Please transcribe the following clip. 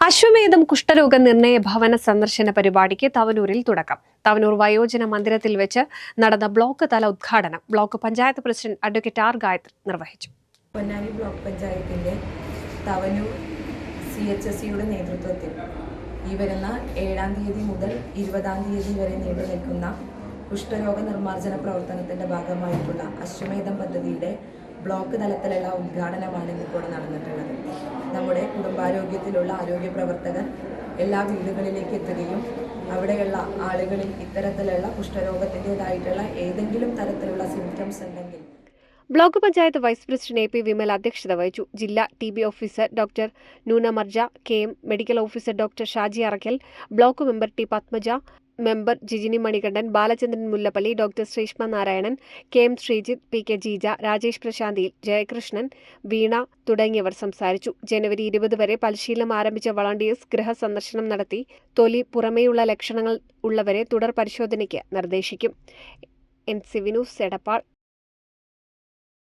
അശ്വമേധം കുഷ്ഠരോഗ നിർണയ ഭവന സന്ദർശന പരിപാടിക്ക് തവനൂരിൽ തുടക്കം. തവനൂർ വയോജന മന്ദിരത്തിൽ വെച്ച് നടന്ന ബ്ലോക്ക് തല ഉദ്ഘാടനം block panchayat president advocate R Gayathri നിർവഹിച്ചു. പൊന്നാനി ബ്ലോക്ക് പഞ്ചായത്തിന്റെ തവനൂർ സി എച്ച് എസ് സിയുടെ നേതൃത്വത്തിൽ ഈ വരുന്ന ഏഴാം തീയതി മുതൽ ഇരുപതാം തീയതി വരെ നീണ്ടു നിൽക്കുന്ന കുഷ്ഠരോഗ നിർമ്മാർജന പ്രവർത്തനത്തിന്റെ ഭാഗമായിട്ടുള്ള അശ്വമേധം പദ്ധതിയുടെ ബ്ലോക്ക് തലത്തിലുള്ള ഉദ്ഘാടനമാണ് ഇന്നിപ്പോൾ നടന്നിട്ടുള്ളത്. നമ്മുടെ കുടുംബാരോഗ്യത്തിലുള്ള ആരോഗ്യ പ്രവർത്തകർ എല്ലാ വീടുകളിലേക്ക് എത്തുകയും അവിടെയുള്ള ആളുകളിൽ ഇത്തരത്തിലുള്ള കുഷ്ഠരോഗത്തിന്റെതായിട്ടുള്ള ഏതെങ്കിലും തരത്തിലുള്ള സിംറ്റംസ് ഉണ്ടെങ്കിൽ block panchayat vice president A P Vimal അധ്യക്ഷത വഹിച്ചു. ജില്ലാ T B officer doctor Noona Marja K M medical officer doctor Shaji Arakkal block member T Padmaja member Jijini Manikandan Balachandran Mullappally doctor Sreeshma Narayanan K M Sreejith P K Jeeja Rajesh Prasanthi Jayakrishnan Veena തുടങ്ങിയവർ സംസാരിച്ചു. ജനുവരി ഇരുപത് വരെ പരിശീലനം ആരംഭിച്ച volunteers ഗൃഹസന്ദർശനം നടത്തി തൊലി പുറമേയുള്ള ലക്ഷണങ്ങൾ ഉള്ളവരെ തുടർ പരിശോധനയ്ക്ക് നിർദ്ദേശിക്കും. എൻ സിവിനു എടപ്പാൾ.